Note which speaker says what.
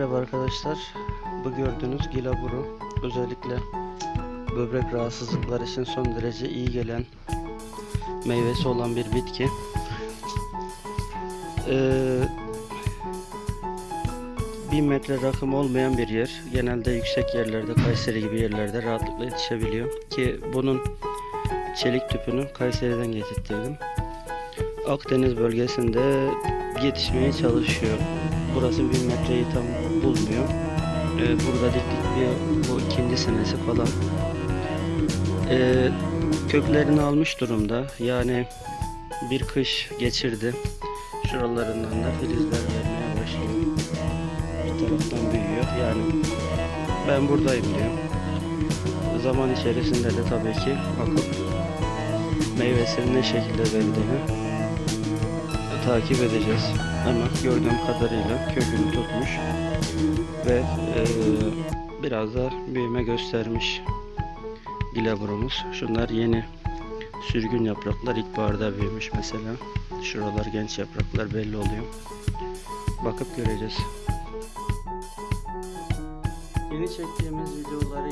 Speaker 1: merhaba arkadaşlar. Bu gördüğünüz gilaburu özellikle böbrek rahatsızlıkları için son derece iyi gelen meyvesi olan bir bitki. Ee, bir metre rakım olmayan bir yer. Genelde yüksek yerlerde, Kayseri gibi yerlerde rahatlıkla yetişebiliyor. Ki bunun çelik tüpünü Kayseri'den getirttirdim. Akdeniz bölgesinde yetişmeye çalışıyor. Burası bir metreyi tam bulmuyor. Ee, burada diktik bir bu ikinci senesi falan. Ee, köklerini almış durumda. Yani bir kış geçirdi. Şuralarından da filizler vermeye başlıyor. Bir taraftan büyüyor. Yani ben buradayım diyor. Zaman içerisinde de tabii ki bakıp meyvesinin ne şekilde verdiğini takip edeceğiz. Ama gördüğüm kadarıyla kökünü tutmuş ve eee, biraz da büyüme göstermiş gilaburumuz. Şunlar yeni sürgün yapraklar ilkbaharda büyümüş mesela. Şuralar genç yapraklar belli oluyor. Bakıp göreceğiz. Yeni çektiğimiz videoları